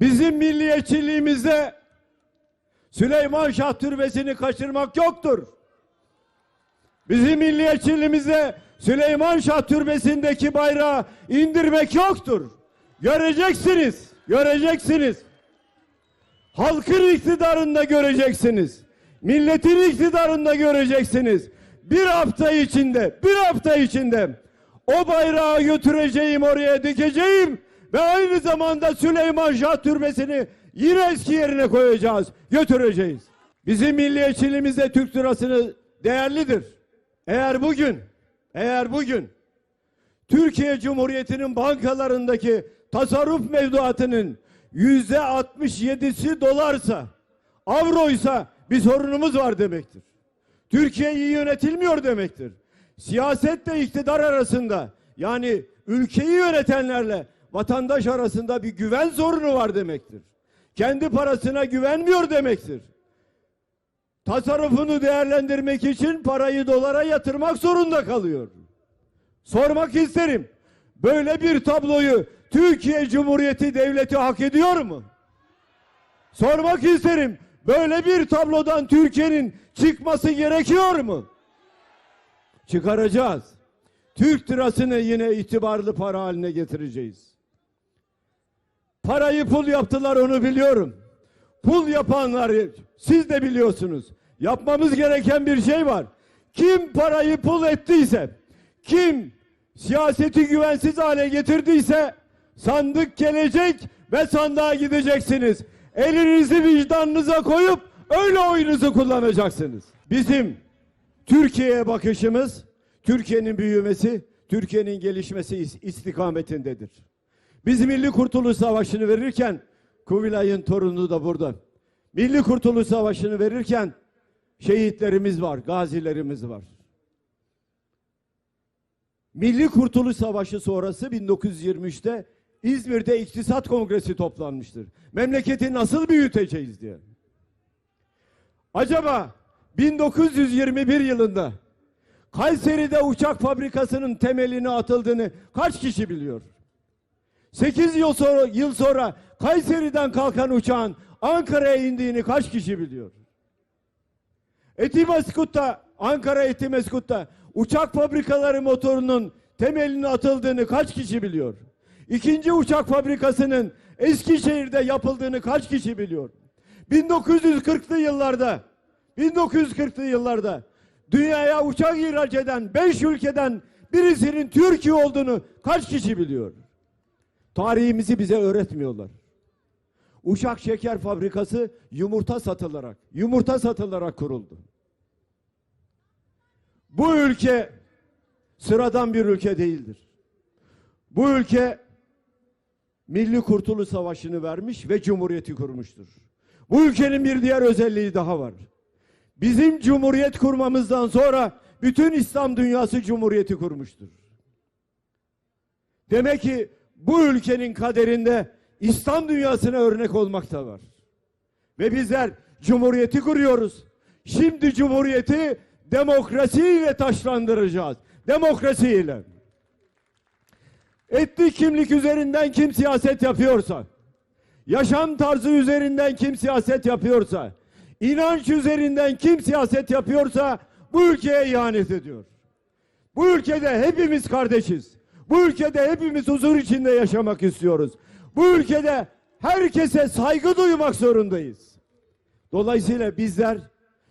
Bizim milliyetçiliğimizde Süleyman Şah Türbesi'ni kaçırmak yoktur. Bizim milliyetçiliğimizde Süleyman Şah Türbesi'ndeki bayrağı indirmek yoktur. Göreceksiniz, göreceksiniz. Halkın iktidarında göreceksiniz. Milletin iktidarında göreceksiniz. Bir hafta içinde, bir hafta içinde o bayrağı götüreceğim oraya dikeceğim ve aynı zamanda Süleyman Şah Türbesi'ni yine eski yerine koyacağız, götüreceğiz. Bizim milliyetçiliğimizde Türk lirasını değerlidir. Eğer bugün, eğer bugün Türkiye Cumhuriyeti'nin bankalarındaki tasarruf mevduatının yüzde 67'si dolarsa, avroysa bir sorunumuz var demektir. Türkiye iyi yönetilmiyor demektir. Siyasetle iktidar arasında yani ülkeyi yönetenlerle vatandaş arasında bir güven sorunu var demektir. Kendi parasına güvenmiyor demektir. Tasarrufunu değerlendirmek için parayı dolara yatırmak zorunda kalıyor. Sormak isterim. Böyle bir tabloyu Türkiye Cumhuriyeti Devleti hak ediyor mu? Sormak isterim. Böyle bir tablodan Türkiye'nin çıkması gerekiyor mu? Çıkaracağız. Türk lirasını yine itibarlı para haline getireceğiz. Parayı pul yaptılar onu biliyorum. Pul yapanları siz de biliyorsunuz. Yapmamız gereken bir şey var. Kim parayı pul ettiyse, kim siyaseti güvensiz hale getirdiyse sandık gelecek ve sandığa gideceksiniz. Elinizi vicdanınıza koyup öyle oyunuzu kullanacaksınız. Bizim Türkiye'ye bakışımız, Türkiye'nin büyümesi, Türkiye'nin gelişmesi is- istikametindedir. Biz Milli Kurtuluş Savaşı'nı verirken, Kubilay'ın torunu da burada. Milli Kurtuluş Savaşı'nı verirken şehitlerimiz var, gazilerimiz var. Milli Kurtuluş Savaşı sonrası 1923'te İzmir'de İktisat Kongresi toplanmıştır. Memleketi nasıl büyüteceğiz diye. Acaba 1921 yılında Kayseri'de uçak fabrikasının temelini atıldığını kaç kişi biliyor? 8 yıl sonra, yıl sonra Kayseri'den kalkan uçağın Ankara'ya indiğini kaç kişi biliyor? Etimeskut'ta, Ankara Etimeskut'ta uçak fabrikaları motorunun temelini atıldığını kaç kişi biliyor? İkinci uçak fabrikasının Eskişehir'de yapıldığını kaç kişi biliyor? 1940'lı yıllarda 1940'lı yıllarda dünyaya uçak ihraç eden 5 ülkeden birisinin Türkiye olduğunu kaç kişi biliyor? Tarihimizi bize öğretmiyorlar. Uşak Şeker Fabrikası yumurta satılarak, yumurta satılarak kuruldu. Bu ülke sıradan bir ülke değildir. Bu ülke Milli Kurtuluş Savaşı'nı vermiş ve Cumhuriyeti kurmuştur. Bu ülkenin bir diğer özelliği daha var. Bizim Cumhuriyet kurmamızdan sonra bütün İslam dünyası Cumhuriyeti kurmuştur. Demek ki bu ülkenin kaderinde İslam dünyasına örnek olmak da var. Ve bizler Cumhuriyeti kuruyoruz. Şimdi Cumhuriyeti demokrasiyle taşlandıracağız. Demokrasiyle. Etnik kimlik üzerinden kim siyaset yapıyorsa, yaşam tarzı üzerinden kim siyaset yapıyorsa, inanç üzerinden kim siyaset yapıyorsa bu ülkeye ihanet ediyor. Bu ülkede hepimiz kardeşiz. Bu ülkede hepimiz huzur içinde yaşamak istiyoruz. Bu ülkede herkese saygı duymak zorundayız. Dolayısıyla bizler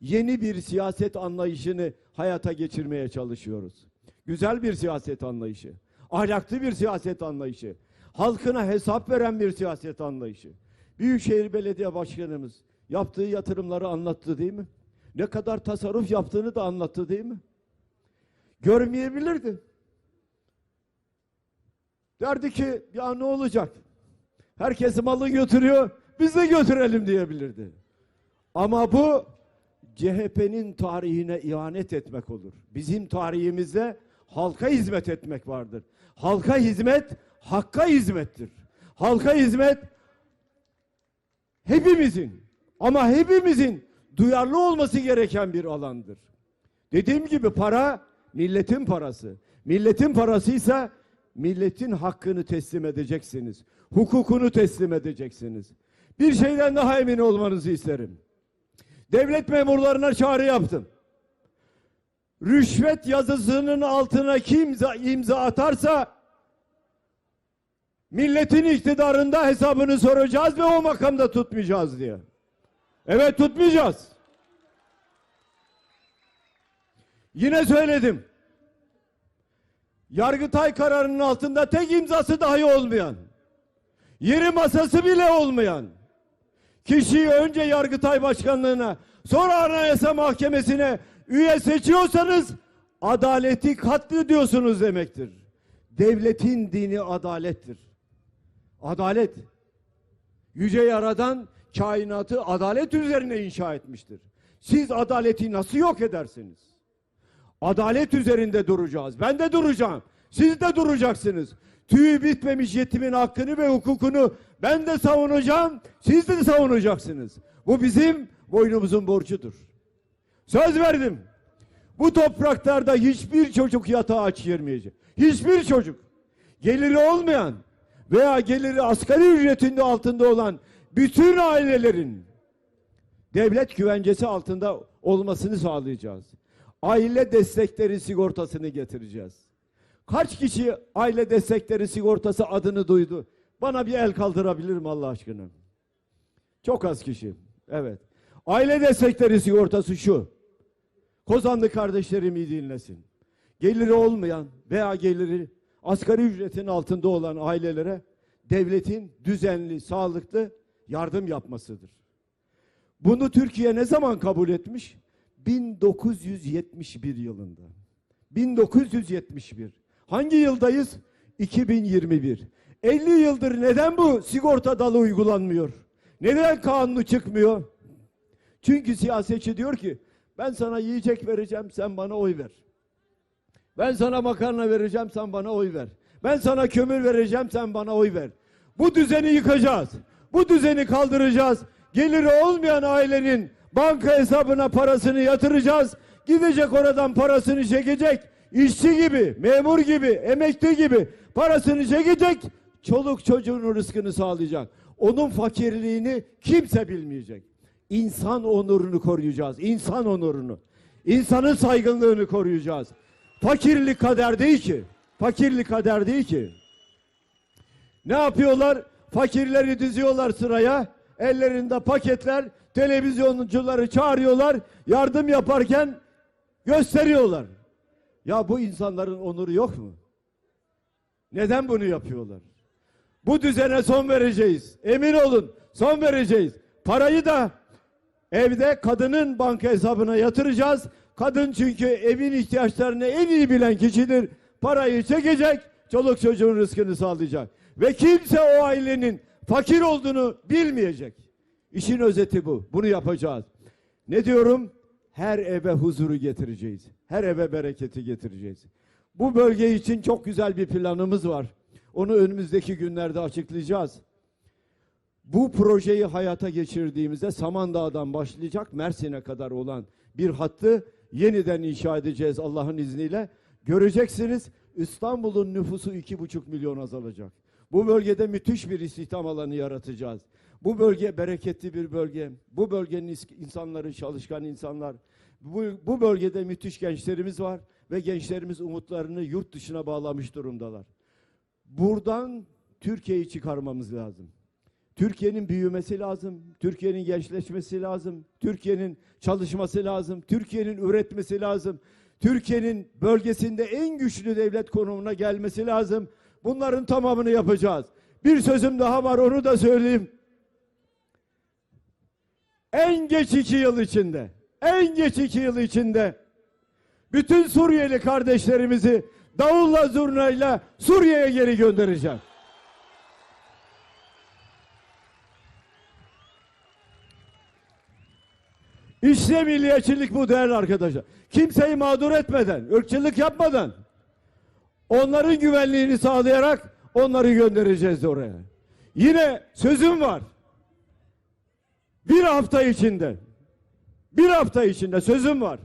yeni bir siyaset anlayışını hayata geçirmeye çalışıyoruz. Güzel bir siyaset anlayışı, ahlaklı bir siyaset anlayışı, halkına hesap veren bir siyaset anlayışı. Büyükşehir Belediye Başkanımız yaptığı yatırımları anlattı değil mi? Ne kadar tasarruf yaptığını da anlattı değil mi? Görmeyebilirdi. Derdi ki ya ne olacak? Herkes malı götürüyor, biz de götürelim diyebilirdi. Ama bu CHP'nin tarihine ihanet etmek olur. Bizim tarihimizde halka hizmet etmek vardır. Halka hizmet, hakka hizmettir. Halka hizmet hepimizin ama hepimizin duyarlı olması gereken bir alandır. Dediğim gibi para milletin parası. Milletin parasıysa milletin hakkını teslim edeceksiniz. hukukunu teslim edeceksiniz. Bir şeyden daha emin olmanızı isterim. Devlet memurlarına çağrı yaptım. Rüşvet yazısının altına kim imza, imza atarsa milletin iktidarında hesabını soracağız ve o makamda tutmayacağız diye. Evet tutmayacağız. Yine söyledim. Yargıtay kararının altında tek imzası dahi olmayan, yeri masası bile olmayan kişiyi önce Yargıtay Başkanlığına sonra Anayasa Mahkemesi'ne üye seçiyorsanız adaleti katlediyorsunuz demektir. Devletin dini adalettir. Adalet. Yüce Yaradan kainatı adalet üzerine inşa etmiştir. Siz adaleti nasıl yok edersiniz? Adalet üzerinde duracağız. Ben de duracağım. Siz de duracaksınız. Tüyü bitmemiş yetimin hakkını ve hukukunu ben de savunacağım. Siz de savunacaksınız. Bu bizim boynumuzun borcudur. Söz verdim. Bu topraklarda hiçbir çocuk yatağa aç girmeyecek. Hiçbir çocuk. Geliri olmayan veya geliri asgari ücretinde altında olan bütün ailelerin devlet güvencesi altında olmasını sağlayacağız. Aile destekleri sigortasını getireceğiz. Kaç kişi aile destekleri sigortası adını duydu? Bana bir el kaldırabilir mi Allah aşkına? Çok az kişi. Evet. Aile destekleri sigortası şu. Kozanlı kardeşlerim iyi dinlesin. Geliri olmayan veya geliri asgari ücretin altında olan ailelere devletin düzenli, sağlıklı yardım yapmasıdır. Bunu Türkiye ne zaman kabul etmiş? 1971 yılında. 1971. Hangi yıldayız? 2021. 50 yıldır neden bu sigorta dalı uygulanmıyor? Neden kanunu çıkmıyor? Çünkü siyasetçi diyor ki ben sana yiyecek vereceğim sen bana oy ver. Ben sana makarna vereceğim sen bana oy ver. Ben sana kömür vereceğim sen bana oy ver. Bu düzeni yıkacağız. Bu düzeni kaldıracağız. Geliri olmayan ailenin banka hesabına parasını yatıracağız. Gidecek oradan parasını çekecek. İşçi gibi, memur gibi, emekli gibi parasını çekecek. Çoluk çocuğun rızkını sağlayacak. Onun fakirliğini kimse bilmeyecek. İnsan onurunu koruyacağız. İnsan onurunu. İnsanın saygınlığını koruyacağız. Fakirlik kader değil ki. Fakirlik kader değil ki. Ne yapıyorlar? Fakirleri diziyorlar sıraya. Ellerinde paketler. Televizyoncuları çağırıyorlar. Yardım yaparken gösteriyorlar. Ya bu insanların onuru yok mu? Neden bunu yapıyorlar? Bu düzene son vereceğiz. Emin olun son vereceğiz. Parayı da evde kadının banka hesabına yatıracağız. Kadın çünkü evin ihtiyaçlarını en iyi bilen kişidir. Parayı çekecek, çoluk çocuğun rızkını sağlayacak. Ve kimse o ailenin fakir olduğunu bilmeyecek. İşin özeti bu. Bunu yapacağız. Ne diyorum? Her eve huzuru getireceğiz. Her eve bereketi getireceğiz. Bu bölge için çok güzel bir planımız var. Onu önümüzdeki günlerde açıklayacağız. Bu projeyi hayata geçirdiğimizde Samandağ'dan başlayacak Mersin'e kadar olan bir hattı yeniden inşa edeceğiz Allah'ın izniyle. Göreceksiniz İstanbul'un nüfusu iki buçuk milyon azalacak. Bu bölgede müthiş bir istihdam alanı yaratacağız. Bu bölge bereketli bir bölge. Bu bölgenin insanları çalışkan insanlar. Bu, bu bölgede müthiş gençlerimiz var ve gençlerimiz umutlarını yurt dışına bağlamış durumdalar. Buradan Türkiye'yi çıkarmamız lazım. Türkiye'nin büyümesi lazım, Türkiye'nin gençleşmesi lazım, Türkiye'nin çalışması lazım, Türkiye'nin üretmesi lazım, Türkiye'nin bölgesinde en güçlü devlet konumuna gelmesi lazım. Bunların tamamını yapacağız. Bir sözüm daha var onu da söyleyeyim. En geç iki yıl içinde, en geç iki yıl içinde bütün Suriyeli kardeşlerimizi davulla zurnayla Suriye'ye geri göndereceğim. İşte milliyetçilik bu değerli arkadaşlar. Kimseyi mağdur etmeden, ırkçılık yapmadan, onların güvenliğini sağlayarak onları göndereceğiz oraya. Yine sözüm var. Bir hafta içinde, bir hafta içinde sözüm var.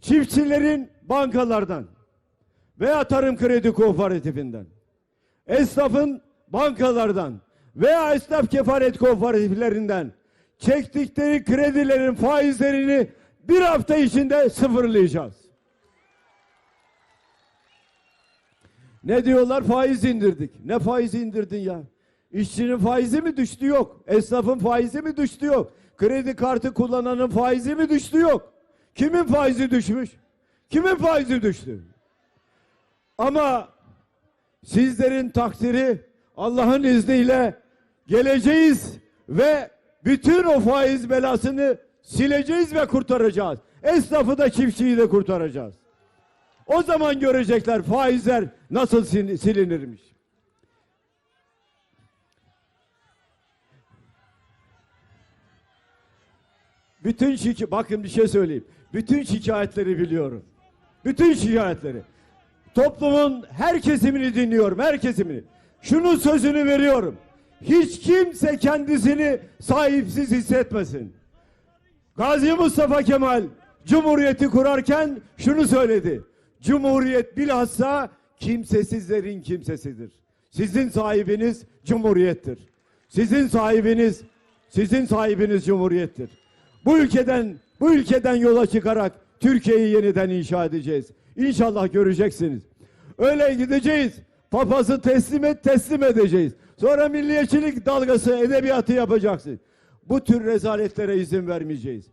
Çiftçilerin bankalardan veya tarım kredi kooperatifinden, esnafın bankalardan, veya esnaf kefaret kooperatiflerinden çektikleri kredilerin faizlerini bir hafta içinde sıfırlayacağız. Ne diyorlar? Faiz indirdik. Ne faiz indirdin ya? İşçinin faizi mi düştü yok. Esnafın faizi mi düştü yok. Kredi kartı kullananın faizi mi düştü yok. Kimin faizi düşmüş? Kimin faizi düştü? Ama sizlerin takdiri Allah'ın izniyle geleceğiz ve bütün o faiz belasını sileceğiz ve kurtaracağız. Esnafı da çiftçiyi de kurtaracağız. O zaman görecekler faizler nasıl sil- silinirmiş. Bütün şikayet, bakın bir şey söyleyeyim. Bütün şikayetleri biliyorum. Bütün şikayetleri. Toplumun her kesimini dinliyorum, her kesimini. Şunun sözünü veriyorum. Hiç kimse kendisini sahipsiz hissetmesin. Gazi Mustafa Kemal Cumhuriyeti kurarken şunu söyledi. Cumhuriyet bilhassa kimsesizlerin kimsesidir. Sizin sahibiniz Cumhuriyettir. Sizin sahibiniz sizin sahibiniz Cumhuriyettir. Bu ülkeden bu ülkeden yola çıkarak Türkiye'yi yeniden inşa edeceğiz. İnşallah göreceksiniz. Öyle gideceğiz. Papazı teslim et teslim edeceğiz. Sonra milliyetçilik dalgası edebiyatı yapacaksın. Bu tür rezaletlere izin vermeyeceğiz.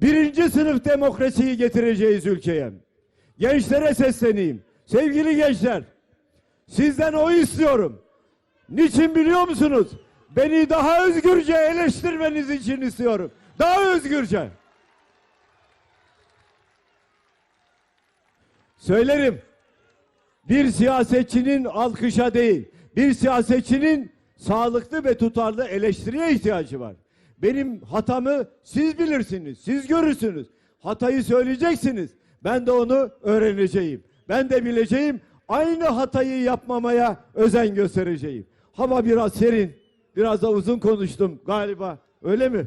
Birinci sınıf demokrasiyi getireceğiz ülkeye. Gençlere sesleneyim. Sevgili gençler, sizden o istiyorum. Niçin biliyor musunuz? Beni daha özgürce eleştirmeniz için istiyorum. Daha özgürce. Söylerim. Bir siyasetçinin alkışa değil, bir siyasetçinin sağlıklı ve tutarlı eleştiriye ihtiyacı var. Benim hatamı siz bilirsiniz, siz görürsünüz. Hatayı söyleyeceksiniz. Ben de onu öğreneceğim. Ben de bileceğim. Aynı hatayı yapmamaya özen göstereceğim. Hava biraz serin. Biraz da uzun konuştum galiba. Öyle mi?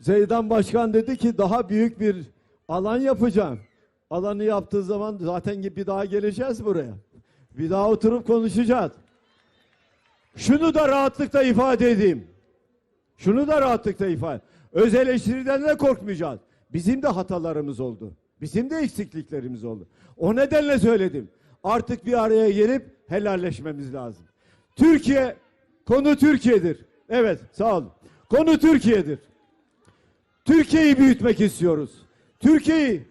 Zeydan Başkan dedi ki daha büyük bir alan yapacağım. Alanı yaptığı zaman zaten bir daha geleceğiz buraya. Bir daha oturup konuşacağız. Şunu da rahatlıkla ifade edeyim. Şunu da rahatlıkla ifade. Öz eleştiriden de korkmayacağız. Bizim de hatalarımız oldu. Bizim de eksikliklerimiz oldu. O nedenle söyledim. Artık bir araya gelip helalleşmemiz lazım. Türkiye, konu Türkiye'dir. Evet, sağ olun. Konu Türkiye'dir. Türkiye'yi büyütmek istiyoruz. Türkiye'yi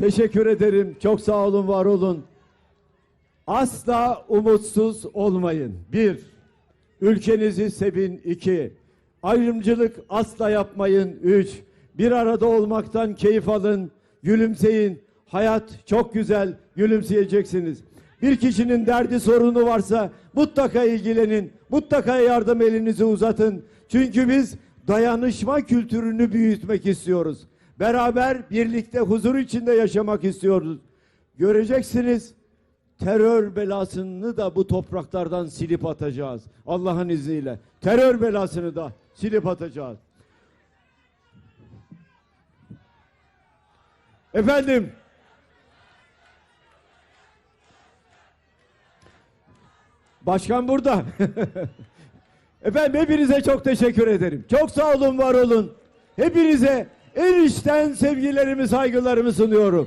Teşekkür ederim. Çok sağ olun, var olun. Asla umutsuz olmayın. Bir, ülkenizi sevin. İki, ayrımcılık asla yapmayın. Üç, bir arada olmaktan keyif alın. Gülümseyin. Hayat çok güzel. Gülümseyeceksiniz. Bir kişinin derdi sorunu varsa mutlaka ilgilenin. Mutlaka yardım elinizi uzatın. Çünkü biz dayanışma kültürünü büyütmek istiyoruz. Beraber birlikte huzur içinde yaşamak istiyoruz. Göreceksiniz terör belasını da bu topraklardan silip atacağız. Allah'ın izniyle. Terör belasını da silip atacağız. Efendim Başkan burada. Efendim hepinize çok teşekkür ederim. Çok sağ olun, var olun. Hepinize en içten sevgilerimi, saygılarımı sunuyorum.